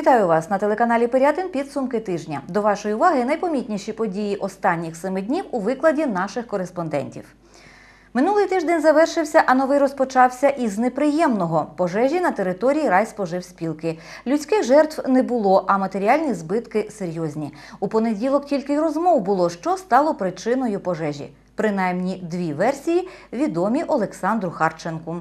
Вітаю вас на телеканалі Пирятин підсумки тижня. До вашої уваги найпомітніші події останніх семи днів у викладі наших кореспондентів. Минулий тиждень завершився, а новий розпочався із неприємного пожежі на території райспоживспілки. Людських жертв не було, а матеріальні збитки серйозні. У понеділок тільки й розмов було, що стало причиною пожежі. Принаймні дві версії відомі Олександру Харченку.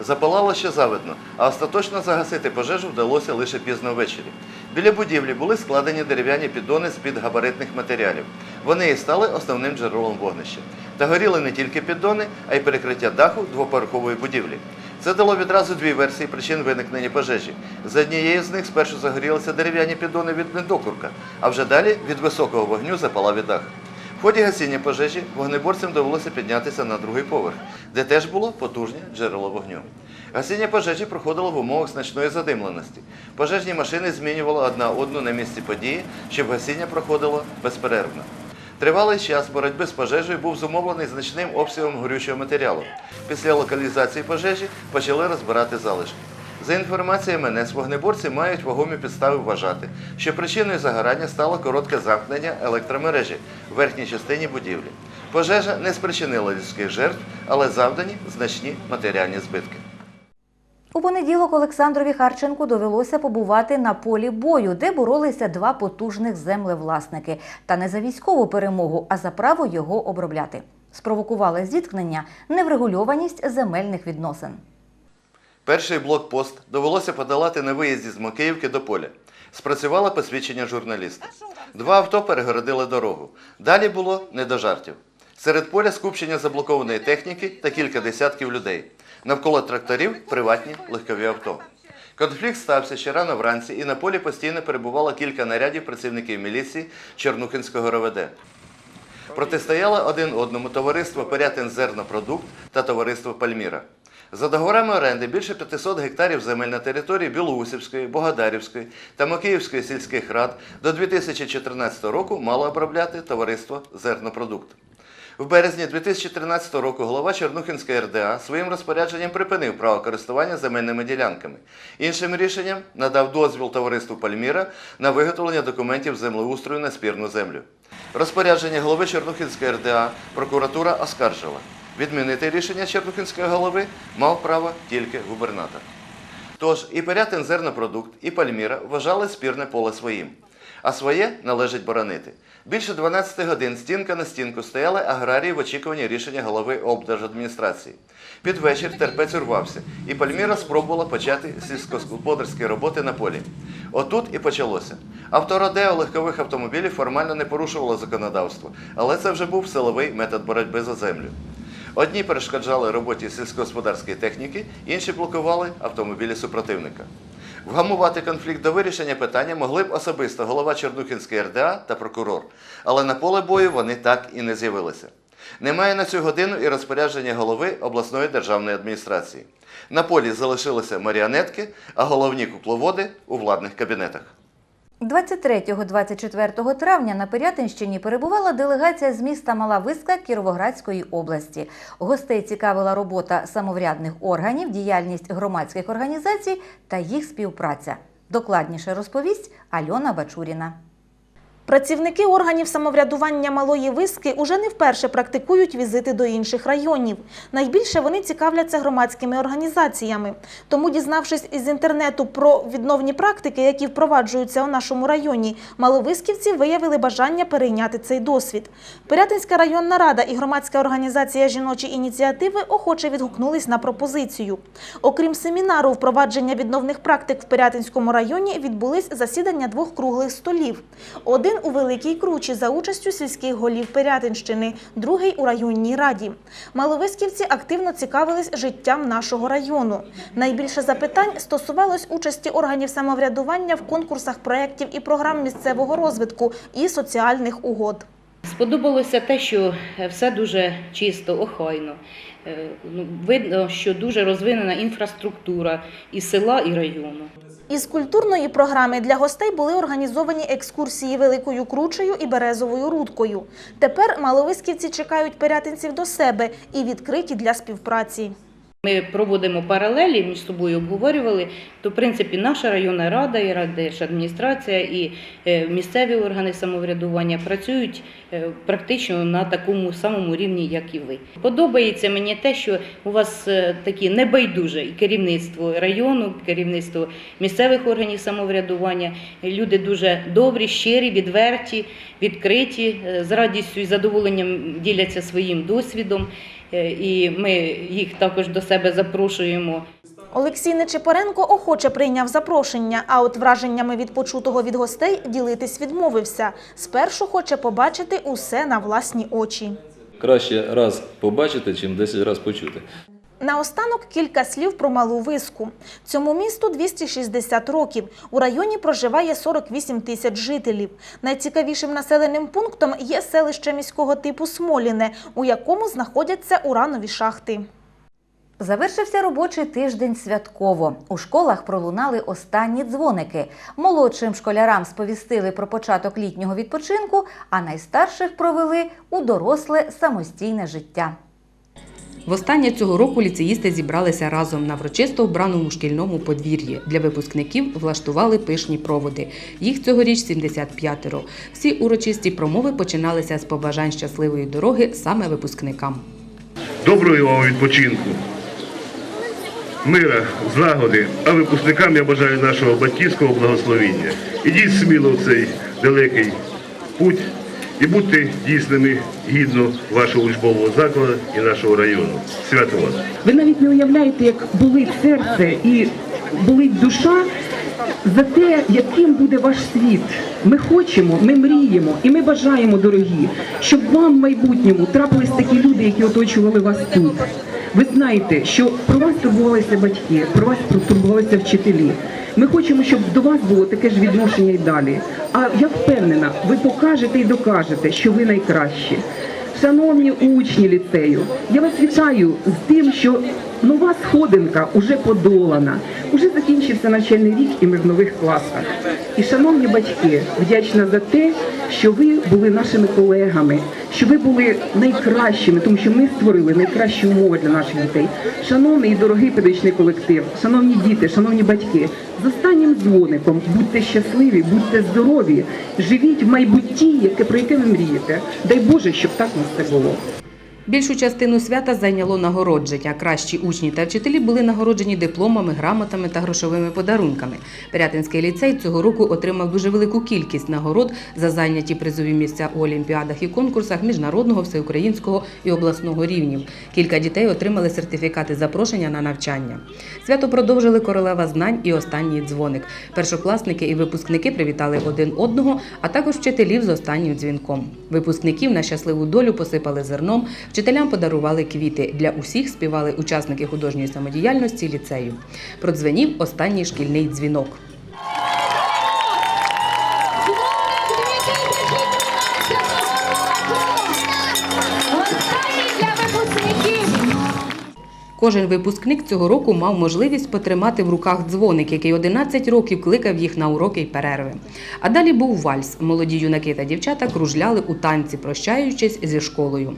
Запалало ще завидно, а остаточно загасити пожежу вдалося лише пізно ввечері. Біля будівлі були складені дерев'яні піддони з-під габаритних матеріалів. Вони і стали основним джерелом вогнища. Та горіли не тільки піддони, а й перекриття даху двоповерхової будівлі. Це дало відразу дві версії причин виникнення пожежі. За однією з них спершу загорілися дерев'яні піддони від недокурка, а вже далі від високого вогню запалав і дах. В ході гасіння пожежі вогнеборцям довелося піднятися на другий поверх, де теж було потужне джерело вогню. Гасіння пожежі проходило в умовах значної задимленості. Пожежні машини змінювали одна одну на місці події, щоб гасіння проходило безперервно. Тривалий час боротьби з пожежею був зумовлений значним обсягом горючого матеріалу. Після локалізації пожежі почали розбирати залишки. За інформацією МНС, вогнеборці мають вагомі підстави вважати, що причиною загорання стало коротке замкнення електромережі в верхній частині будівлі. Пожежа не спричинила людських жертв, але завдані значні матеріальні збитки. У понеділок Олександрові Харченку довелося побувати на полі бою, де боролися два потужних землевласники. Та не за військову перемогу, а за право його обробляти. Спровокували зіткнення неврегульованість земельних відносин. Перший блокпост довелося подолати на виїзді з Макеївки до поля. Спрацювало посвідчення журналіста. Два авто перегородили дорогу. Далі було не до жартів. Серед поля скупчення заблокованої техніки та кілька десятків людей. Навколо тракторів приватні легкові авто. Конфлікт стався ще рано вранці, і на полі постійно перебувало кілька нарядів працівників міліції Чернухинського РОВД. Протистояло один одному товариство Пирятин Зернопродукт та товариство Пальміра. За договорами оренди більше 500 гектарів земель на території Білоусівської, Богодарівської та Макіївської сільських рад до 2014 року мало обробляти товариство Зернопродукт. В березні 2013 року голова Чернухинської РДА своїм розпорядженням припинив право користування земельними ділянками. Іншим рішенням надав дозвіл товариству Пальміра на виготовлення документів землеустрою на спірну землю. Розпорядження голови Чернухинської РДА прокуратура оскаржила. Відмінити рішення Чернухинської голови мав право тільки губернатор. Тож і Пирятин зернопродукт, і Пальміра вважали спірне поле своїм, а своє належить боронити. Більше 12 годин стінка на стінку стояли аграрії в очікуванні рішення голови облдержадміністрації. Під вечір терпець урвався, і Пальміра спробувала почати сільськогосподарські роботи на полі. Отут і почалося. Авторадео легкових автомобілів формально не порушувало законодавство, але це вже був силовий метод боротьби за землю. Одні перешкоджали роботі сільськогосподарської техніки, інші блокували автомобілі супротивника. Вгамувати конфлікт до вирішення питання могли б особисто голова Чернухінської РДА та прокурор, але на поле бою вони так і не з'явилися. Немає на цю годину і розпорядження голови обласної державної адміністрації. На полі залишилися маріонетки, а головні купловоди у владних кабінетах. 23-24 травня на Пирятинщині перебувала делегація з міста Мала Виска Кіровоградської області. Гостей цікавила робота самоврядних органів, діяльність громадських організацій та їх співпраця. Докладніше розповість Альона Бачуріна. Працівники органів самоврядування Малої Виски уже не вперше практикують візити до інших районів. Найбільше вони цікавляться громадськими організаціями. Тому, дізнавшись із інтернету про відновні практики, які впроваджуються у нашому районі, маловисківці виявили бажання перейняти цей досвід. Пирятинська районна рада і громадська організація жіночі ініціативи охоче відгукнулись на пропозицію. Окрім семінару впровадження відновних практик в Пирятинському районі відбулись засідання двох круглих столів. Один у Великій Кручі за участю сільських голів Пирятинщини, другий у районній раді. Маловисківці активно цікавились життям нашого району. Найбільше запитань стосувалось участі органів самоврядування в конкурсах проєктів і програм місцевого розвитку і соціальних угод. Сподобалося те, що все дуже чисто, охайно. Е, ну, Видно, що дуже розвинена інфраструктура і села, і району. Із культурної програми для гостей були організовані екскурсії Великою Кручею і Березовою Рудкою. Тепер маловисківці чекають пирятинців до себе і відкриті для співпраці. Ми проводимо паралелі між собою, обговорювали. То, в принципі, наша районна рада і радержадміністрація і е, місцеві органи самоврядування працюють е, практично на такому самому рівні, як і ви. Подобається мені те, що у вас е, такі небайдуже і керівництво району, керівництво місцевих органів самоврядування. Люди дуже добрі, щирі, відверті, відкриті, з радістю і задоволенням діляться своїм досвідом. Е, І ми їх також до себе запрошуємо. Олексій Нечипоренко охоче прийняв запрошення, а от враженнями від почутого від гостей ділитись відмовився. Спершу хоче побачити усе на власні очі. Краще раз побачити, чим 10 разів почути. Наостанок кілька слів про малу виску. Цьому місту 260 років. У районі проживає 48 тисяч жителів. Найцікавішим населеним пунктом є селище міського типу Смоліне, у якому знаходяться уранові шахти. Завершився робочий тиждень святково. У школах пролунали останні дзвоники. Молодшим школярам сповістили про початок літнього відпочинку, а найстарших провели у доросле самостійне життя. Востаннє цього року ліцеїсти зібралися разом на врочисто вбраному шкільному подвір'ї. Для випускників влаштували пишні проводи. Їх цьогоріч 75-ро. Всі урочисті промови починалися з побажань щасливої дороги саме випускникам. Доброго вам відпочинку, мира, злагоди, а випускникам я бажаю нашого батьківського благословіння. Ідіть сміло в цей далекий путь і будьте дійсними гідно вашого учбового закладу і нашого району. Свято вас! Ви навіть не уявляєте, як болить серце і болить душа за те, яким буде ваш світ. Ми хочемо, ми мріємо і ми бажаємо, дорогі, щоб вам в майбутньому трапились такі люди, які оточували вас тут. Ви знаєте, що про вас турбувалися батьки, про вас турбувалися вчителі. Ми хочемо, щоб до вас було таке ж відношення і далі. А я впевнена, ви покажете і докажете, що ви найкращі. Шановні учні ліцею, я вас вітаю з тим, що нова сходинка уже подолана, уже закінчився навчальний рік і ми в нових класах. І шановні батьки, вдячна за те, що ви були нашими колегами, що ви були найкращими, тому що ми створили найкращі умови для наших дітей. Шановний і дорогий педагогічний колектив, шановні діти, шановні батьки, з останнім дзвоником будьте щасливі, будьте здорові, живіть в майбутті, яке про яке ви мрієте. Дай Боже, щоб так у нас це було. Більшу частину свята зайняло нагородження. Кращі учні та вчителі були нагороджені дипломами, грамотами та грошовими подарунками. Пирятинський ліцей цього року отримав дуже велику кількість нагород за зайняті призові місця у олімпіадах і конкурсах міжнародного, всеукраїнського і обласного рівнів. Кілька дітей отримали сертифікати запрошення на навчання. Свято продовжили королева знань і останній дзвоник. Першокласники і випускники привітали один одного, а також вчителів з останнім дзвінком. Випускників на щасливу долю посипали зерном, вчителям подарували квіти. Для усіх співали учасники художньої самодіяльності ліцею. Продзвенів останній шкільний дзвінок. Кожен випускник цього року мав можливість потримати в руках дзвоник, який 11 років кликав їх на уроки й перерви. А далі був вальс. Молоді юнаки та дівчата кружляли у танці, прощаючись зі школою.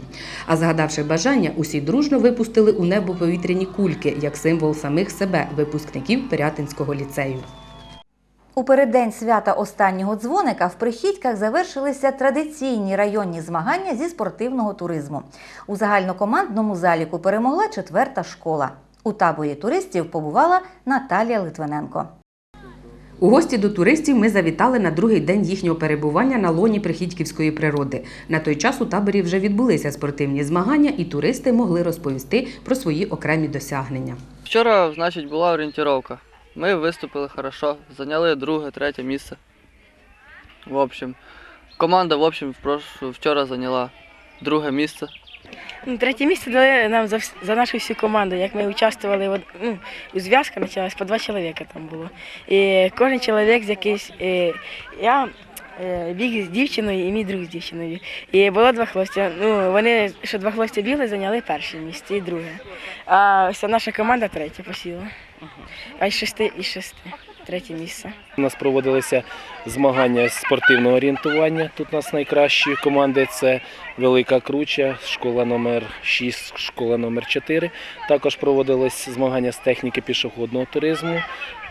А згадавши бажання, усі дружно випустили у небо повітряні кульки як символ самих себе, випускників Пирятинського ліцею. У переддень свята останнього дзвоника в Прихідьках завершилися традиційні районні змагання зі спортивного туризму. У загальнокомандному заліку перемогла четверта школа. У таборі туристів побувала Наталія Литвиненко. У гості до туристів ми завітали на другий день їхнього перебування на лоні Прихідьківської природи. На той час у таборі вже відбулися спортивні змагання, і туристи могли розповісти про свої окремі досягнення. Вчора, значить, була орієнтировка. Ми виступили хорошо, зайняли друге, третє місце. В общем, команда, в общем, вчора зайняла друге місце. Ну, Третє місце дали нам за, за нашу всю команду. Як ми участвували, ну, у зв'язка почалась, по два чоловіка там було. І кожен чоловік з якийсь. я е, біг з дівчиною і мій друг з дівчиною. І було два хлопця. Ну, вони, що два хлопця бігли, зайняли перше місце і друге. А ось наша команда третє посіла. А із шести, із шести. третє місце. У нас проводилися змагання з спортивного орієнтування. Тут у нас найкращі команди це Велика Круча, школа номер 6, школа номер 4. Також проводились змагання з техніки пішохідного туризму.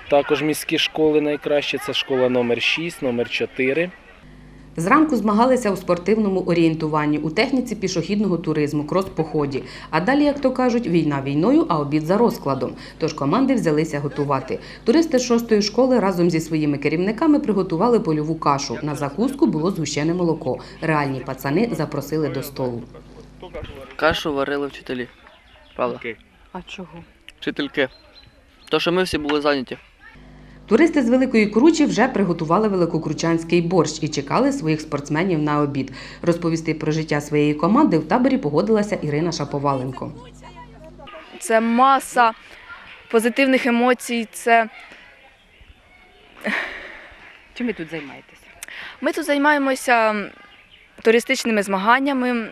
Також міські школи найкращі це школа номер 6, номер 4. Зранку змагалися у спортивному орієнтуванні, у техніці пішохідного туризму, крос-поході. А далі, як то кажуть, війна війною, а обід за розкладом. Тож команди взялися готувати. Туристи з шостої школи разом зі своїми керівниками приготували польову кашу. На закуску було згущене молоко. Реальні пацани запросили до столу. Кашу варили вчителі. Правда? А чого? Вчительки. То, що ми всі були зайняті. Туристи з Великої Кручі вже приготували великокручанський борщ і чекали своїх спортсменів на обід. Розповісти про життя своєї команди в таборі погодилася Ірина Шаповаленко. Це маса позитивних емоцій. Це Чим ви тут займаєтеся? ми тут займаємося туристичними змаганнями.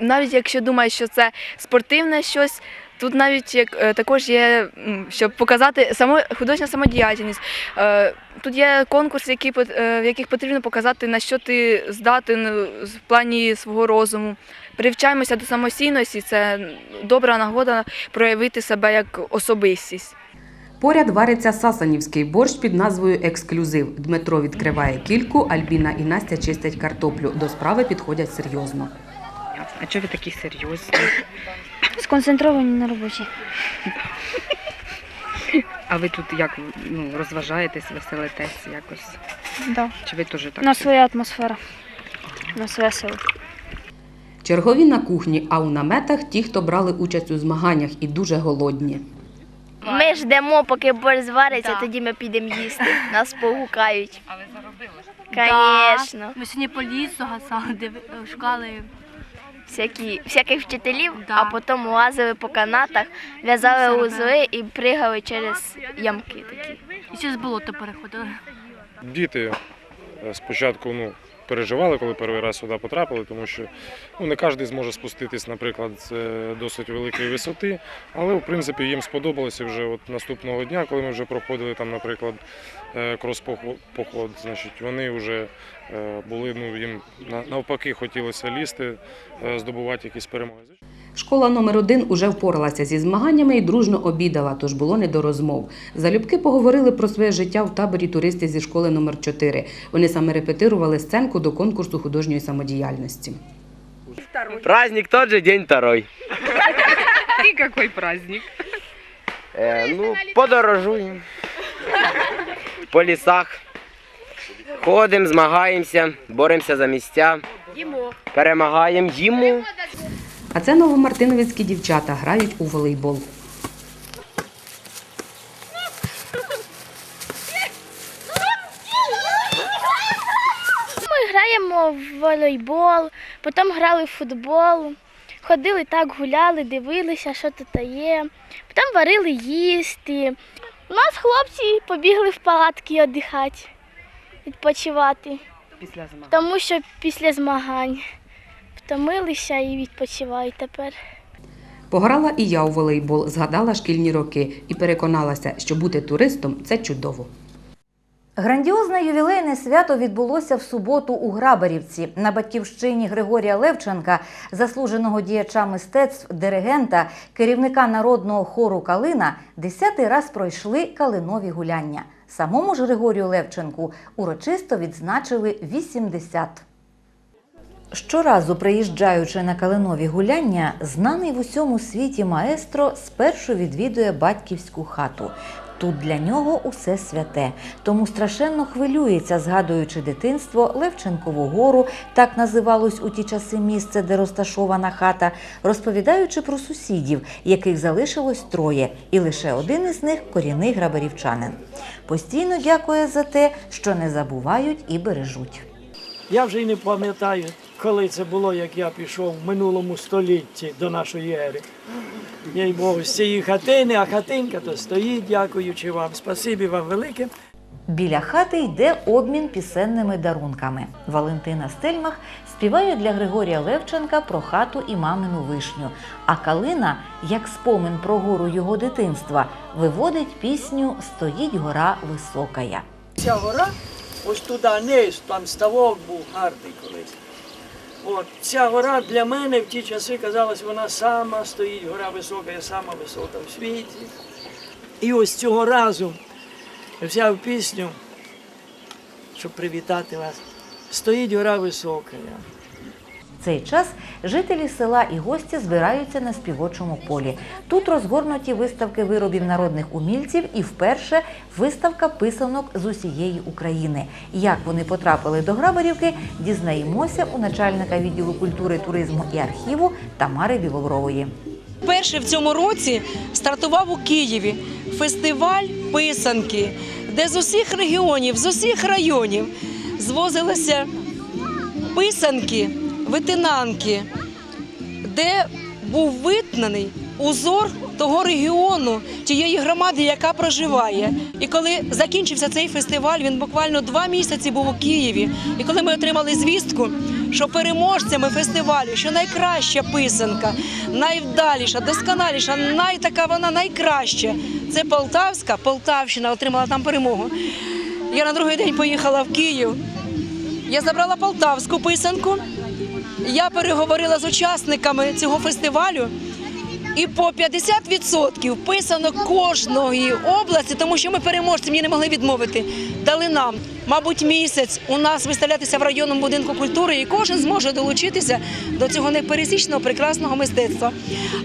Навіть якщо думаєш, що це спортивне щось, тут навіть як е, також є, щоб показати само художня самодіяльність. Е, Тут є конкурси, які е, в яких потрібно показати, на що ти здатен в плані свого розуму. Привчаємося до самостійності. Це добра нагода проявити себе як особистість. Поряд вариться сасанівський борщ під назвою Ексклюзив. Дмитро відкриває кільку, Альбіна і Настя чистять картоплю. До справи підходять серйозно. А чого ви такі серйозні? Сконцентровані на роботі. А ви тут як ну, розважаєтесь, веселитесь якось? Да. Чи ви теж так? У нас своя атмосфера. У нас весело. Чергові на кухні, а у наметах ті, хто брали участь у змаганнях і дуже голодні. Ми ждемо, поки борщ звариться, тоді ми підемо їсти. Нас погукають. А ви заробили? Звісно. Ми сьогодні по лісу гасали, шукали. Всякі, всяких вчителів, а потім лазили по канатах, в'язали узли і пригали через ямки такі. І через болото переходили. Діти спочатку ну, переживали, коли перший раз сюди потрапили, тому що ну, не кожен зможе спуститись, наприклад, з е, досить великої висоти. Але в принципі їм сподобалося вже от наступного дня, коли ми вже проходили там, наприклад, е, крос-поход, значить, вони вже е, були, ну, їм навпаки хотілося лізти, е, здобувати якісь перемоги. Школа номер один уже впоралася зі змаганнями і дружно обідала, тож було не до розмов. Залюбки поговорили про своє життя в таборі туристи зі школи номер 4 Вони саме репетирували сценку до конкурсу художньої самодіяльності. Праздник тот же, день второй. І який праздник? Э, ну, подорожуємо. По лісах. Ходимо, змагаємося, боремося за місця. Перемагаємо, їмо. А це новомартиновицькі дівчата грають у волейбол. Ми граємо в волейбол, потім грали в футбол. Ходили так, гуляли, дивилися, що тут є. Потім варили їсти. У нас хлопці побігли в палатки віддихати, відпочивати. Після змагань. Тому що після змагань втомилися і відпочивають тепер. Пограла і я у волейбол, згадала шкільні роки і переконалася, що бути туристом це чудово. Грандіозне ювілейне свято відбулося в суботу у Грабарівці на батьківщині Григорія Левченка, заслуженого діяча мистецтв, диригента, керівника народного хору Калина, десятий раз пройшли калинові гуляння. Самому ж Григорію Левченку урочисто відзначили 80. Щоразу приїжджаючи на калинові гуляння, знаний в усьому світі маестро спершу відвідує батьківську хату. Тут для нього усе святе, тому страшенно хвилюється, згадуючи дитинство Левченкову гору, так називалось у ті часи місце, де розташована хата, розповідаючи про сусідів, яких залишилось троє, і лише один із них корінний грабарівчанин. Постійно дякує за те, що не забувають і бережуть. Я вже й не пам'ятаю, коли це було, як я пішов в минулому столітті до нашої ери. Їй Богу, з цієї хатини, а хатинка то стоїть, дякуючи вам. Спасибі вам велике. Біля хати йде обмін пісенними дарунками. Валентина Стельмах співає для Григорія Левченка про хату і мамину вишню. А Калина, як спомин про гору його дитинства, виводить пісню Стоїть гора високая. Ця гора, ось туди низ, там ставок був гарний колись. От ця гора для мене в ті часи казалось, вона сама стоїть, гора висока, сама висока в світі. І ось цього разу взяв пісню, щоб привітати вас. Стоїть гора висока. Цей час жителі села і гості збираються на співочому полі. Тут розгорнуті виставки виробів народних умільців і вперше виставка писанок з усієї України. Як вони потрапили до Грабарівки, дізнаємося у начальника відділу культури, туризму і архіву Тамари Біловрової. Перший в цьому році стартував у Києві фестиваль писанки, де з усіх регіонів, з усіх районів звозилися писанки, витинанки, де був витнаний узор того регіону, тієї громади, яка проживає. І коли закінчився цей фестиваль, він буквально два місяці був у Києві. І коли ми отримали звістку, що переможцями фестивалю, що найкраща писанка, найвдаліша, досконаліша, найтака вона найкраща. Це Полтавська, Полтавщина отримала там перемогу. Я на другий день поїхала в Київ. Я забрала полтавську писанку. Я переговорила з учасниками цього фестивалю. І по 50% писанок кожної області, тому що ми переможці, мені не могли відмовити, дали нам, мабуть, місяць у нас виставлятися в районному будинку культури, і кожен зможе долучитися до цього непересічного прекрасного мистецтва.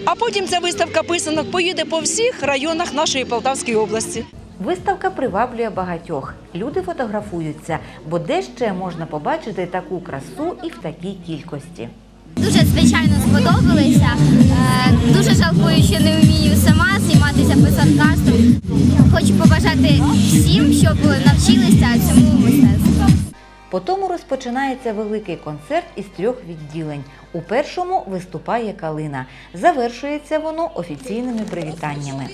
А потім ця виставка писанок поїде по всіх районах нашої Полтавської області. Виставка приваблює багатьох. Люди фотографуються, бо де ще можна побачити таку красу і в такій кількості. Дуже звичайно сподобалися. Е, Дуже жалкую, що не вмію сама займатися писанкарством. Хочу побажати По тому розпочинається великий концерт із трьох відділень. У першому виступає Калина. Завершується воно офіційними привітаннями.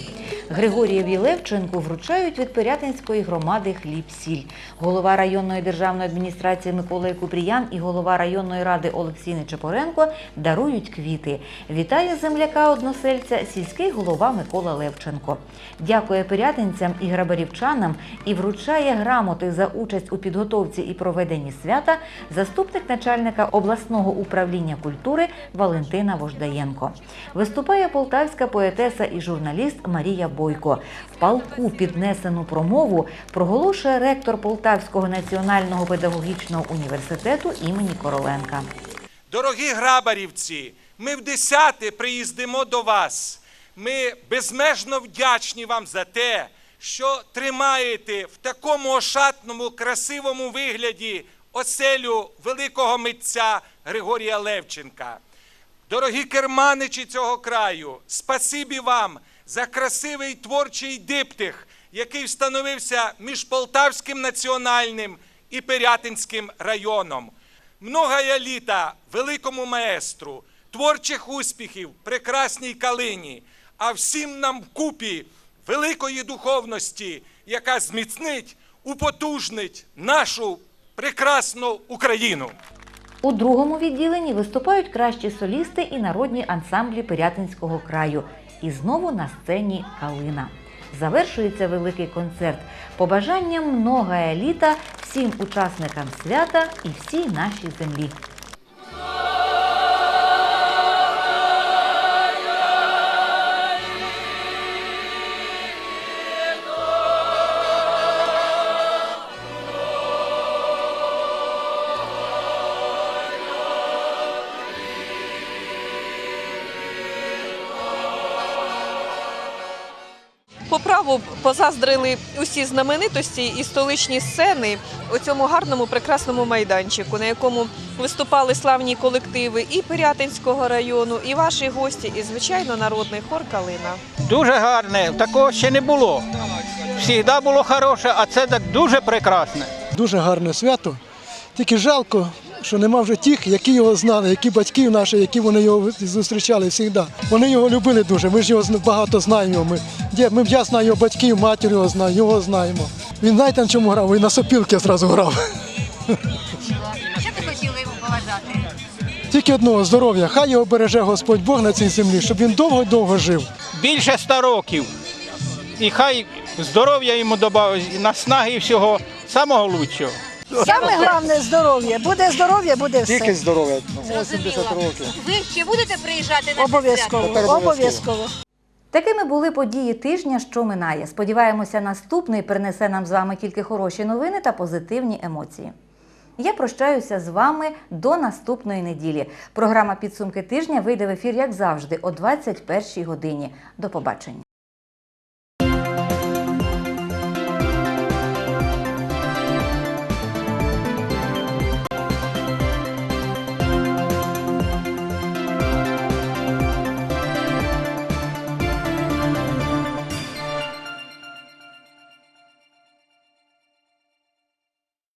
Григорієві Левченку вручають від Пирятинської громади хліб-сіль. Голова районної державної адміністрації Микола Купріян і голова районної ради Олексій Нечепоренко дарують квіти. Вітає земляка односельця сільський голова Микола Левченко. Дякує пирятинцям і грабарівчанам і вручає грамоти за участь у підготовці і проведенні свята заступник начальника обласного управління культури Валентина Вождаєнко. Виступає полтавська поетеса і журналіст Марія Бойко. В палку піднесену промову проголошує ректор Полтавського національного педагогічного університету імені Короленка. Дорогі грабарівці, ми в десяте приїздимо до вас. Ми безмежно вдячні вам за те, що тримаєте в такому ошатному, красивому вигляді оселю великого митця Григорія Левченка. Дорогі керманичі цього краю, спасибі вам за красивий творчий диптих, який встановився між Полтавським національним і Пирятинським районом. Многая літа великому маестру, творчих успіхів, прекрасній калині, а всім нам вкупі великої духовності, яка зміцнить, употужнить нашу прекрасну Україну. У другому відділенні виступають кращі солісти і народні ансамблі Пирятинського краю. І знову на сцені Калина. Завершується великий концерт побажанням многая літа всім учасникам свята і всій нашій землі. По позаздрили усі знаменитості і столичні сцени у цьому гарному прекрасному майданчику, на якому виступали славні колективи і Пирятинського району, і ваші гості, і звичайно народний хор Калина. Дуже гарне, такого ще не було. Всігда було хороше, а це так дуже прекрасне. Дуже гарне свято. Тільки жалко, що нема вже тих, які його знали, які батьків наші, які вони його зустрічали завжди. Вони його любили дуже. Ми ж його багато знаємо. Ми, де, ми я знаю його батьків, матір його знаю, його знаємо. Він знаєте, на чому грав? Він на сопілки одразу грав. Що ти хотіли йому побажати? Тільки одного здоров'я. Хай його береже Господь Бог на цій землі, щоб він довго-довго жив. Більше ста років. І хай здоров'я йому наснаги і всього самого лучшого. Саме головне здоров'я. Буде здоров'я, буде все. Тільки здоров'я. Зрозуміло. років. Ви ще будете приїжджати на Обов'язково. Обов'язково. Такими були події тижня, що минає. Сподіваємося, наступний принесе нам з вами тільки хороші новини та позитивні емоції. Я прощаюся з вами до наступної неділі. Програма Підсумки тижня вийде в ефір, як завжди, о 21 годині. До побачення.